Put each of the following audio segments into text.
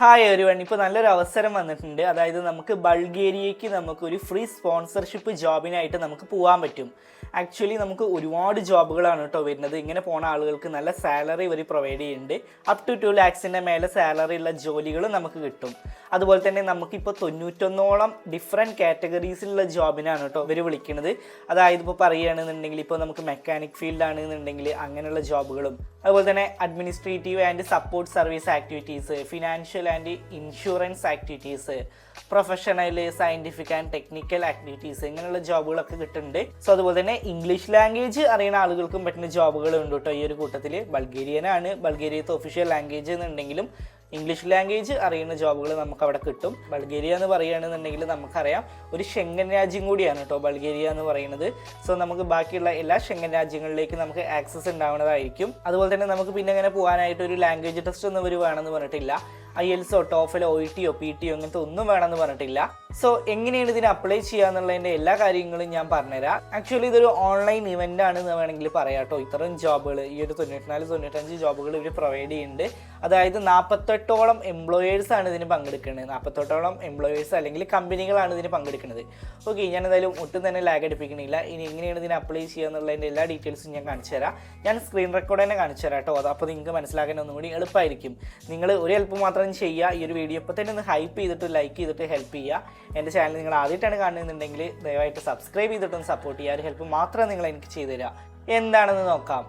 Hi ഒരുവൺ ഇപ്പോൾ നല്ലൊരു അവസരം വന്നിട്ടുണ്ട്. അതായത് നമുക്ക് ബൾഗേറിയയ്ക്ക് നമുക്കൊരു ഫ്രീ സ്പോൺസർഷിപ്പ് ജോബിനായിട്ട് നമുക്ക് പോകാൻ പറ്റും. ആക്ച്വലി നമുക്ക് ഒരുപാട് ജോബുകളാണ് കേട്ടോ വരുന്നത്. ഇങ്ങനെ പോണ ആളുകൾക്ക് നല്ല സാലറി ഇവർ പ്രൊവൈഡ് ചെയ്യുന്നുണ്ട്. അപ് ടു ടു ലാക്സിന്റെ മേലെ സാലറി ഉള്ള ജോലികളും നമുക്ക് കിട്ടും. അതുപോലെ തന്നെ നമുക്കിപ്പോൾ തൊണ്ണൂറ്റൊന്നോളം ഡിഫറെന്റ് കാറ്റഗറീസിലുള്ള ജോബിനാണ് കേട്ടോ ഇവർ വിളിക്കുന്നത് അതായത് ഇപ്പോൾ പറയുകയാണെന്നുണ്ടെങ്കിൽ ഇപ്പോൾ നമുക്ക് മെക്കാനിക് ഫീൽഡ് ആണെന്നുണ്ടെങ്കിൽ അങ്ങനെയുള്ള ജോബുകളും അതുപോലെ തന്നെ administrative and support service activities financial and insurance activities professional scientific and technical activities ഇങ്ങനെയുള്ള ജോബുകളൊക്കെ കിട്ടുന്നുണ്ട്. സോ അതുപോലെ തന്നെ ഇംഗ്ലീഷ് ലാംഗ്വേജ് അറിയുന്ന ആളുകൾക്കും പറ്റുന്ന ജോബുകളുണ്ട് കേട്ടോ ഈ ഒരു കൂട്ടത്തിൽ ബൾഗേറിയനാണ് ബൾഗേറിയത്തെ ഒഫീഷ്യൽ ലാംഗ്വേജ് എന്നുണ്ടെങ്കിലും ഇംഗ്ലീഷ് ലാംഗ്വേജ് അറിയുന്ന ജോബുകൾ നമുക്ക് അവിടെ കിട്ടും. ബൾഗേറിയ എന്ന് പറയുകയാണെന്നുണ്ടെങ്കിൽ നമുക്കറിയാം. ഒരു ഷെങ്കൻ രാജ്യം കൂടിയാണ് കേട്ടോ ബൾഗേറിയ എന്ന് പറയുന്നത്. സോ നമുക്ക് ബാക്കിയുള്ള എല്ലാ ഷെങ്കൻ രാജ്യങ്ങളിലേക്ക് നമുക്ക് ആക്സസ് ഉണ്ടാവുന്നതായിരിക്കും. അതുപോലെ തന്നെ നമുക്ക് പിന്നെ അങ്ങനെ പോകാനായിട്ട് ഒരു ലാംഗ്വേജ് ടെസ്റ്റ് ഒന്നും ഇവർ വേണമെന്ന് പറഞ്ഞിട്ടില്ല. ഐ എൽസോ ടോഫലോ ഒ ടിയോ പി ടിയോ അങ്ങനത്തെ ഒന്നും വേണമെന്ന് പറഞ്ഞിട്ടില്ല. സോ എങ്ങനെയാണ് ഇതിന് അപ്ലൈ ചെയ്യാന്നുള്ളതിന്റെ എല്ലാ കാര്യങ്ങളും ഞാൻ പറഞ്ഞുതരാം. ആക്ച്വലി ഇതൊരു ഓൺലൈൻ ഇവന്റ് ആണെന്ന് വേണമെങ്കിൽ പറയാം കേട്ടോ. ഇത്രയും ജോബുകൾ ഈ ഒരു തൊണ്ണൂറ്റിനാല് തൊണ്ണൂറ്റഞ്ച് ജോബുകൾ ഇവർ പ്രൊവൈഡ് ചെയ്യുന്നുണ്ട്. അതായത് നാൽപ്പത്തെട്ടോളം എംപ്ലോയേഴ്സ് ആണ് ഇതിന് പങ്കെടുക്കുന്നത് നാൽപ്പത്തെട്ടോളം എംപ്ലോയേഴ്സ് അല്ലെങ്കിൽ കമ്പനികളാണ് ഇതിന് പങ്കെടുക്കുന്നത് ഓക്കെ ഞാൻ എന്തായാലും ഒട്ടും തന്നെ ലാഗ് അടിപ്പിക്കണില്ല. ഇനി എങ്ങനെയാണ് ഇതിന് അപ്ലൈ ചെയ്യുക എന്നുള്ളതിന്റെ എല്ലാ ഡീറ്റെയിൽസും ഞാൻ കാണിച്ചു തരാം. ഞാൻ സ്ക്രീൻ റെക്കോർഡ് തന്നെ കാണിച്ചു തരാം കേട്ടോ. അപ്പോൾ നിങ്ങൾക്ക് മനസ്സിലാക്കാൻ ഒന്നുകൂടി എളുപ്പമായിരിക്കും നിങ്ങൾ ഒരു ഹെൽപ്പ് മാത്രം ചെയ്യുക. ഈ ഒരു വീഡിയോ ഇപ്പോൾ തന്നെ ഒന്ന് ഹൈപ്പ് ചെയ്തിട്ട് ലൈക്ക് ചെയ്തിട്ട് ഹെൽപ്പ് ചെയ്യുക. എന്റെ ചാനൽ നിങ്ങൾ ആദ്യമായിട്ടാണ് കാണുന്നുണ്ടെങ്കിൽ ദയവായിട്ട് സബ്സ്ക്രൈബ് ചെയ്തിട്ടൊന്ന് സപ്പോർട്ട് ചെയ്യുക. ഒരു ഹെൽപ്പ് മാത്രം നിങ്ങൾ എനിക്ക് ചെയ്തു തരിക. എന്താണെന്ന് നോക്കാം.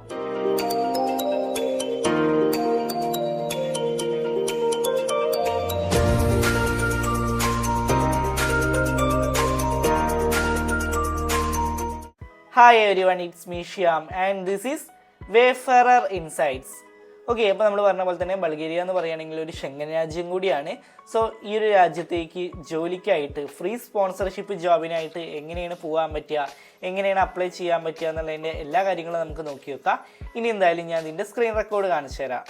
Hi everyone it's Meeshyam and this is Wayfarer Insights okay അപ്പോൾ നമ്മൾ പറഞ്ഞ പോലെ തന്നെ ബൾഗേറിയ എന്ന് പറയുകയാണെങ്കിൽ ഒരു ഷെങ്കൻ രാജ്യം കൂടിയാണ്. സോ ഈ ഒരു രാജ്യത്തേക്ക് ജോലിക്കായിട്ട് ഫ്രീ സ്പോൺസർഷിപ്പ് ജോബിനായിട്ട് എങ്ങനെയാണ് പോകാൻ പറ്റുക എങ്ങനെയാണ് അപ്ലൈ ചെയ്യാൻ പറ്റുക എന്നുള്ളതിന്റെ എല്ലാ കാര്യങ്ങളും നമുക്ക് നോക്കി വെക്കാം. ഇനി എന്തായാലും ഞാൻ ഇതിന്റെ സ്ക്രീൻ റെക്കോർഡ് കാണിച്ചു തരാം.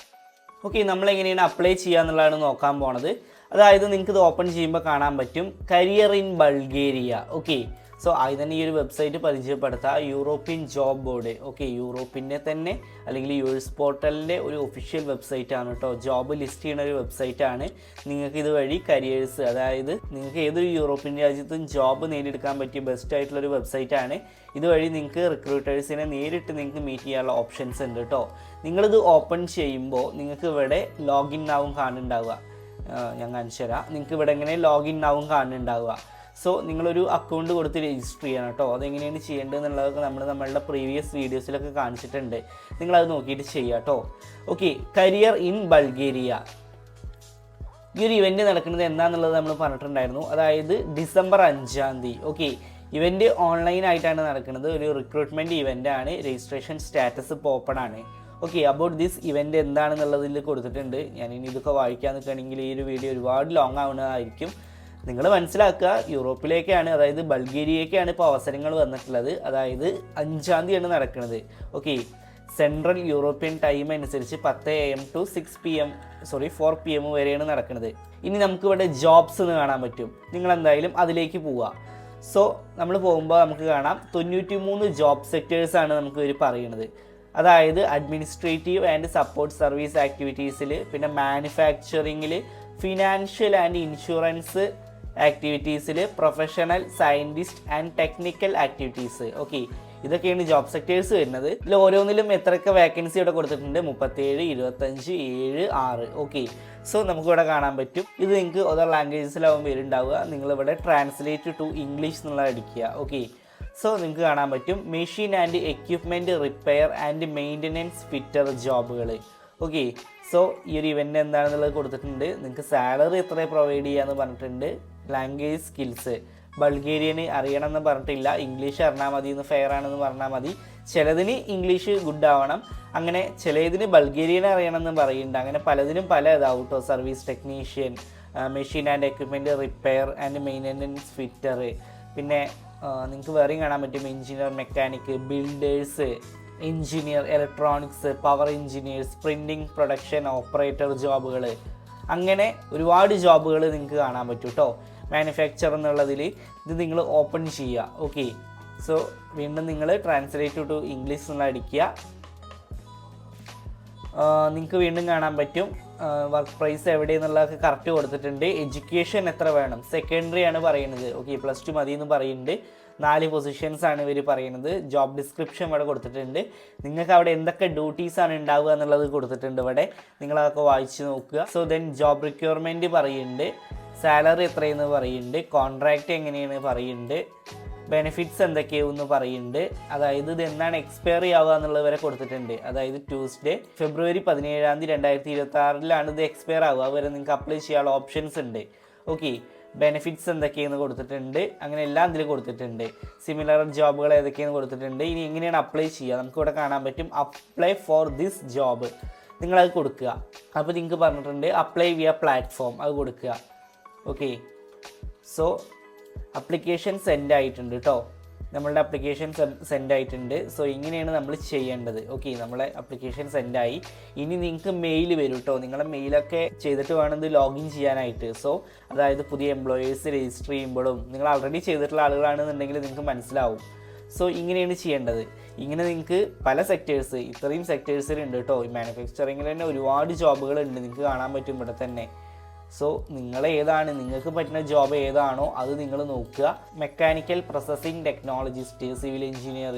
ഓക്കെ നമ്മൾ എങ്ങനെയാണ് അപ്ലൈ ചെയ്യുക എന്നുള്ളതാണ് നോക്കാൻ പോണത്. അതായത് നിങ്ങൾക്ക് ഇത് ഓപ്പൺ ചെയ്യുമ്പോൾ കാണാൻ പറ്റും. Career in Bulgaria okay so ആദ്യം തന്നെ ഈ ഒരു വെബ്സൈറ്റ് പരിചയപ്പെടുത്താം. യൂറോപ്യൻ ജോബ് ബോർഡ് ഓക്കെ യൂറോപ്പിന്റെ തന്നെ അല്ലെങ്കിൽ യു എസ് പോർട്ടലിന്റെ ഒരു ഒഫീഷ്യൽ വെബ്സൈറ്റ് ആണ് കേട്ടോ ജോബ് ലിസ്റ്റ് ചെയ്യുന്ന ഒരു വെബ്സൈറ്റ് ആണ് നിങ്ങൾക്ക് ഇതുവഴി കരിയേഴ്സ് അതായത് നിങ്ങൾക്ക് ഏതൊരു യൂറോപ്യൻ രാജ്യത്തും ജോബ് നേടിയെടുക്കാൻ പറ്റിയ ബെസ്റ്റ് ആയിട്ടുള്ള ഒരു വെബ്സൈറ്റ് ആണ്. ഇതുവഴി നിങ്ങൾക്ക് റിക്രൂട്ടേഴ്സിനെ നേരിട്ട് നിങ്ങൾക്ക് മീറ്റ് ചെയ്യാനുള്ള ഓപ്ഷൻസ് ഉണ്ട് കേട്ടോ നിങ്ങളിത് ഓപ്പൺ ചെയ്യുമ്പോൾ നിങ്ങൾക്ക് ഇവിടെ ലോഗിൻ ആവും കാണുന്നുണ്ടാവുക. ഞാൻ കാണിച്ചു തരാം നിങ്ങൾക്ക് ഇവിടെ എങ്ങനെ ലോഗിൻ ആവും കാണുന്നുണ്ടാവുക. സോ നിങ്ങളൊരു അക്കൗണ്ട് കൊടുത്ത് രജിസ്റ്റർ ചെയ്യണം കേട്ടോ. അതെങ്ങനെയാണ് ചെയ്യേണ്ടത് എന്നുള്ളതൊക്കെ നമ്മൾ നമ്മളുടെ പ്രീവിയസ് വീഡിയോസിലൊക്കെ കാണിച്ചിട്ടുണ്ട്. നിങ്ങളത് നോക്കിയിട്ട് ചെയ്യുക കേട്ടോ. ഓക്കെ കരിയർ ഇൻ ബൾഗേരിയ ഈ ഒരു ഇവന്റ് നടക്കുന്നത് എന്താണെന്നുള്ളത് നമ്മൾ പറഞ്ഞിട്ടുണ്ടായിരുന്നു. അതായത് ഡിസംബർ അഞ്ചാം തീയതി. ഓക്കെ ഇവന്റ് ഓൺലൈനായിട്ടാണ് നടക്കുന്നത്. ഒരു റിക്രൂട്ട്മെന്റ് ആണ്. രജിസ്ട്രേഷൻ സ്റ്റാറ്റസ് ഇപ്പോൾ ഓപ്പൺ ആണ്. ഓക്കെ അബൌട്ട് ദിസ് ഇവന്റ് എന്താണെന്നുള്ളതിൽ കൊടുത്തിട്ടുണ്ട്. ഞാൻ ഇനി ഇതൊക്കെ വായിക്കാൻ നിൽക്കുകയാണെങ്കിൽ ഈ ഒരു വീഡിയോ ഒരുപാട് ലോങ് ആവുന്നതായിരിക്കും. നിങ്ങൾ മനസ്സിലാക്കുക യൂറോപ്പിലേക്കാണ് അതായത് ബൾഗേരിയയ്ക്കാണ് ഇപ്പോൾ അവസരങ്ങൾ വന്നിട്ടുള്ളത്. അതായത് അഞ്ചാം തീയതിയാണ് നടക്കുന്നത് ഓക്കെ സെൻട്രൽ യൂറോപ്യൻ ടൈം അനുസരിച്ച് പത്ത് A M to six P M sorry four P M വരെയാണ് നടക്കുന്നത് ഇനി നമുക്ക് ഇവിടെ ജോബ്സ് എന്ന് കാണാൻ പറ്റും. നിങ്ങൾ എന്തായാലും അതിലേക്ക് പോവുക. സോ നമ്മൾ പോകുമ്പോൾ നമുക്ക് കാണാം. തൊണ്ണൂറ്റി മൂന്ന് ജോബ് ആണ് നമുക്ക് ഇവർ പറയുന്നത്. അതായത് അഡ്മിനിസ്ട്രേറ്റീവ് ആൻഡ് സപ്പോർട്ട് സർവീസ് ആക്ടിവിറ്റീസിൽ പിന്നെ മാനുഫാക്ചറിങ്ങിൽ financial and insurance ആക്ടിവിറ്റീസിൽ professional scientist and technical activities okay ഇതൊക്കെയാണ് ജോബ് സെക്ടേഴ്സ് വരുന്നത്. ഇതിൽ ഓരോന്നിലും എത്രയൊക്കെ വേക്കൻസി ഇവിടെ കൊടുത്തിട്ടുണ്ട്? മുപ്പത്തേഴ് ഇരുപത്തഞ്ച് ഏഴ് ആറ്. ഓക്കെ സോ നമുക്കിവിടെ കാണാൻ പറ്റും. ഇത് നിങ്ങൾക്ക് ഓരോ ലാംഗ്വേജസിലാവും വരുന്നുണ്ടാവുക നിങ്ങളിവിടെ ട്രാൻസ്ലേറ്റ് ടു ഇംഗ്ലീഷ് എന്നുള്ള അടിക്കുക. ഓക്കെ സോ നിങ്ങൾക്ക് കാണാൻ പറ്റും. Machine and equipment repair and maintenance fitter ജോബുകൾ okay so ഈ ഒരു ഇവന്റ് എന്താണെന്നുള്ളത് കൊടുത്തിട്ടുണ്ട്. നിങ്ങൾക്ക് സാലറി എത്ര പ്രൊവൈഡ് ചെയ്യാമെന്ന് പറഞ്ഞിട്ടുണ്ട്. ലാംഗ്വേജ് സ്കിൽസ് ബൾഗേറിയന് അറിയണം എന്ന് പറഞ്ഞിട്ടില്ല. ഇംഗ്ലീഷ് അറിഞ്ഞാൽ മതി എന്ന് ഫെയർ ആണെന്ന് പറഞ്ഞാൽ മതി. ചിലതിന് ഇംഗ്ലീഷ് ഗുഡ് ആവണം. അങ്ങനെ ചിലതിന് ബൾഗേറിയൻ അറിയണം എന്ന് പറയുന്നുണ്ട്. അങ്ങനെ പലതിനും പല ഇതാവും service technician machine and equipment repair and maintenance fitter പിന്നെ നിങ്ങൾക്ക് വേറെയും കാണാൻ പറ്റും. Engineer mechanic builders engineer electronics power engineers printing production operator ജോബുകൾ അങ്ങനെ ഒരുപാട് ജോബുകൾ നിങ്ങൾക്ക് കാണാൻ പറ്റും കേട്ടോ മാനുഫാക്ചർ എന്നുള്ളതിൽ ഇത് നിങ്ങൾ ഓപ്പൺ ചെയ്യുക ഓക്കെ സോ വീണ്ടും നിങ്ങൾ ട്രാൻസ്ലേറ്റ് ടു ഇംഗ്ലീഷ് എന്നുള്ള അടിക്കുക. നിങ്ങൾക്ക് വീണ്ടും കാണാൻ പറ്റും. വർക്ക് പ്രൈസ് എവിടെയെന്നുള്ളതൊക്കെ കറക്റ്റ് കൊടുത്തിട്ടുണ്ട്. എഡ്യൂക്കേഷൻ എത്ര വേണം? സെക്കൻഡറി ആണ് പറയുന്നത്. ഓക്കെ പ്ലസ് ടു മതി എന്ന് പറയുന്നുണ്ട്. നാല് പൊസിഷൻസ് ആണ് ഇവർ പറയുന്നത്. ജോബ് ഡിസ്ക്രിപ്ഷൻ ഇവിടെ കൊടുത്തിട്ടുണ്ട്. നിങ്ങൾക്ക് അവിടെ എന്തൊക്കെ ഡ്യൂട്ടീസ് ആണ് ഉണ്ടാവുക എന്നുള്ളത് കൊടുത്തിട്ടുണ്ട് ഇവിടെ. നിങ്ങളതൊക്കെ വായിച്ച് നോക്കുക. സോ ദെൻ ജോബ് റിക്വയർമെന്റ് പറയുന്നുണ്ട്. സാലറി എത്രയെന്ന് പറയുന്നുണ്ട് കോൺട്രാക്റ്റ് എങ്ങനെയാണ് പറയുന്നുണ്ട് ബെനിഫിറ്റ്സ് എന്തൊക്കെയാവുമെന്ന് പറയുന്നുണ്ട്. അതായത് ഇത് എന്നാണ് എക്സ്പയറി ആവുക എന്നുള്ളത് വരെ കൊടുത്തിട്ടുണ്ട്. അതായത് ട്യൂസ്ഡേ ഫെബ്രുവരി പതിനേഴാം തീയതി രണ്ടായിരത്തി ഇരുപത്തി ആറിലാണ് ഇത് എക്സ്പയർ ആവുക. വരെ നിങ്ങൾക്ക് അപ്ലൈ ചെയ്യാനുള്ള ഓപ്ഷൻസ് ഉണ്ട്. ഓക്കെ ബെനിഫിറ്റ്സ് എന്തൊക്കെയെന്ന് കൊടുത്തിട്ടുണ്ട്. അങ്ങനെ എല്ലാം ഇതിൽ കൊടുത്തിട്ടുണ്ട്. സിമിലർ ജോബുകൾ ഏതൊക്കെയെന്ന് കൊടുത്തിട്ടുണ്ട്. ഇനി എങ്ങനെയാണ് അപ്ലൈ ചെയ്യുക? നമുക്ക് ഇവിടെ കാണാൻ പറ്റും. അപ്ലൈ ഫോർ ദിസ് ജോബ് നിങ്ങളത് കൊടുക്കുക. അപ്പോൾ നിങ്ങൾക്ക് പറഞ്ഞിട്ടുണ്ട് അപ്ലൈ വിയ പ്ലാറ്റ്ഫോം അത് കൊടുക്കുക. ഓക്കെ സോ അപ്ലിക്കേഷൻ സെൻഡ് ആയിട്ടുണ്ട് കേട്ടോ നമ്മളുടെ അപ്ലിക്കേഷൻ സെൻഡ് ആയിട്ടുണ്ട്. സോ ഇങ്ങനെയാണ് നമ്മൾ ചെയ്യേണ്ടത്. ഓക്കെ നമ്മളെ അപ്ലിക്കേഷൻ സെൻഡ് ആയി. ഇനി നിങ്ങൾക്ക് മെയിൽ വരും കേട്ടോ നിങ്ങളുടെ മെയിലൊക്കെ ചെയ്തിട്ട് വേണം ഇത് ലോഗിൻ ചെയ്യാനായിട്ട്. സോ അതായത് പുതിയ എംപ്ലോയീസ് രജിസ്റ്റർ ചെയ്യുമ്പോഴും നിങ്ങൾ ഓൾറെഡി ചെയ്തിട്ടുള്ള ആളുകളാണെന്നുണ്ടെങ്കിൽ നിങ്ങൾക്ക് മനസ്സിലാവും. സോ ഇങ്ങനെയാണ് ചെയ്യേണ്ടത്. ഇങ്ങനെ നിങ്ങൾക്ക് പല സെക്ടേഴ്സ് ഇത്രയും സെക്ടേഴ്സിലുണ്ട് കേട്ടോ ഈ മാനുഫാക്ചറിങ്ങിൽ തന്നെ ഒരുപാട് ജോബുകളുണ്ട് നിങ്ങൾക്ക് കാണാൻ പറ്റും ഇവിടെ തന്നെ. സോ നിങ്ങൾ ഏതാണ് നിങ്ങൾക്ക് പറ്റുന്ന ജോബ് ഏതാണോ അത് നിങ്ങൾ നോക്കുക. Mechanical processing technologist civil engineer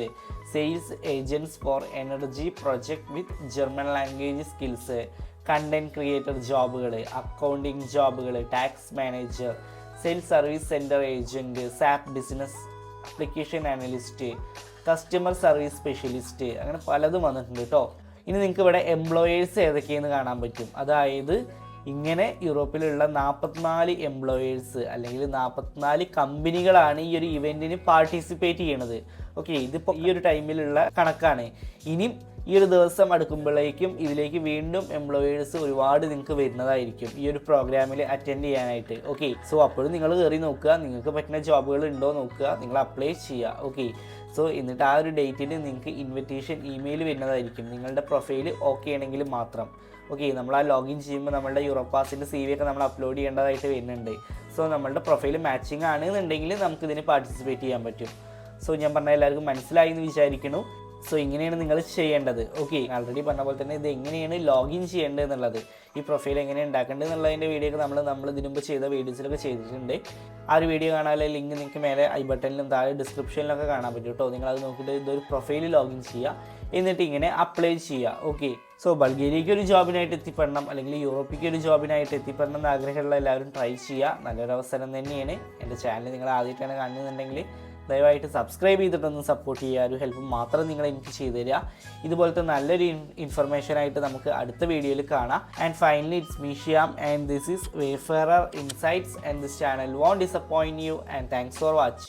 sales agents for energy project with German language skills content creator ജോബുകൾ accounting ജോബുകൾ tax manager sales service centre agent SAP business application analyst customer service specialist അങ്ങനെ പലതും വന്നിട്ടുണ്ട് കേട്ടോ ഇനി നിങ്ങൾക്ക് ഇവിടെ എംപ്ലോയേഴ്സ് ഏതൊക്കെയെന്ന് കാണാൻ പറ്റും. അതായത് ഇങ്ങനെ യൂറോപ്പിലുള്ള നാൽപ്പത്തിനാല് എംപ്ലോയേഴ്സ് അല്ലെങ്കിൽ നാൽപ്പത്തിനാല് കമ്പനികളാണ് ഈ ഒരു ഇവന്റിന് പാർട്ടിസിപ്പേറ്റ് ചെയ്യണത്. ഓക്കെ ഇതിപ്പോൾ ഈ ഒരു ടൈമിലുള്ള കണക്കാണ്. ഇനിയും ഈ ഒരു ദിവസം അടുക്കുമ്പോഴേക്കും ഇതിലേക്ക് വീണ്ടും എംപ്ലോയേഴ്സ് ഒരുപാട് നിങ്ങൾക്ക് വരുന്നതായിരിക്കും ഈ ഒരു പ്രോഗ്രാമിൽ അറ്റൻഡ് ചെയ്യാനായിട്ട്. ഓക്കെ സോ അപ്പോഴും നിങ്ങൾ കയറി നോക്കുക. നിങ്ങൾക്ക് പറ്റുന്ന ജോബുകൾ ഉണ്ടോ നോക്കുക. നിങ്ങൾ അപ്ലൈ ചെയ്യുക. ഓക്കെ സോ എന്നിട്ട് ആ ഒരു ഡേറ്റിന് നിങ്ങൾക്ക് ഇൻവിറ്റേഷൻ ഇമെയിൽ വരുന്നതായിരിക്കും. നിങ്ങളുടെ പ്രൊഫൈൽ ഓക്കെ ആണെങ്കിൽ മാത്രം. ഓക്കെ നമ്മൾ ആ ലോഗിൻ ചെയ്യുമ്പോൾ നമ്മളുടെ യൂറോപ്പാസിന്റെ സി വി ഒക്കെ നമ്മൾ അപ്ലോഡ് ചെയ്യേണ്ടതായിട്ട് വരുന്നുണ്ട്. സോ നമ്മളുടെ പ്രൊഫൈൽ മാച്ചിങ് ആണെന്നുണ്ടെങ്കിൽ നമുക്ക് ഇതിന് പാർട്ടിസിപ്പേറ്റ് ചെയ്യാൻ പറ്റും. സോ ഞാൻ പറഞ്ഞ എല്ലാവർക്കും മനസ്സിലായി എന്ന് വിചാരിക്കുന്നു. സോ ഇങ്ങനെയാണ് നിങ്ങൾ ചെയ്യേണ്ടത്. ഓക്കെ ആൾറെഡി പറഞ്ഞ പോലെ തന്നെ ഇത് എങ്ങനെയാണ് ലോഗിൻ ചെയ്യേണ്ടത് എന്നുള്ളത് ഈ പ്രൊഫൈൽ എങ്ങനെ ഉണ്ടാക്കേണ്ടത് എന്നുള്ളതിന്റെ വീഡിയോ ഒക്കെ നമ്മൾ നമ്മൾ ഇതിനു മുമ്പ് ചെയ്ത വീഡിയോസിലൊക്കെ ചെയ്തിട്ടുണ്ട്. ആ ഒരു വീഡിയോ കാണാനുള്ള ലിങ്ക് നിങ്ങൾക്ക് മേലെ ഐ ബട്ടണിലും താഴെ ഡിസ്ക്രിപ്ഷനിലൊക്കെ കാണാൻ പറ്റും കേട്ടോ. നിങ്ങൾ അത് നോക്കിയിട്ട് ഇതൊരു പ്രൊഫൈൽ ലോഗിൻ ചെയ്യുക. എന്നിട്ട് ഇങ്ങനെ അപ്ലൈ ചെയ്യുക ഓക്കെ സോ ബൾഗേരിയയ്ക്ക് ഒരു ജോബിനായിട്ട് എത്തിപ്പെടണം അല്ലെങ്കിൽ യൂറോപ്പിക്ക് ഒരു ജോബിനായിട്ട് എത്തിപ്പെടണം എന്ന് ആഗ്രഹമുള്ള എല്ലാവരും ട്രൈ ചെയ്യുക നല്ലൊരു അവസരം തന്നെയാണ്. എന്റെ ചാനൽ നിങ്ങൾ ആദ്യമായിട്ടാണ് കാണുന്നുണ്ടെങ്കിൽ ദയവായിട്ട് സബ്സ്ക്രൈബ് ചെയ്തിട്ടൊന്ന് സപ്പോർട്ട് ചെയ്യുക. ഒരു ഹെൽപ്പ് മാത്രം നിങ്ങൾ എനിക്ക് ചെയ്തു തരിക. ഇതുപോലത്തെ നല്ലൊരു ഇൻഫർമേഷൻ ആയിട്ട് നമുക്ക് അടുത്ത വീഡിയോയിൽ കാണാം. And finally it's Meeshyam and this is Wayfarer Insights and this channel won't disappoint you and thanks for watching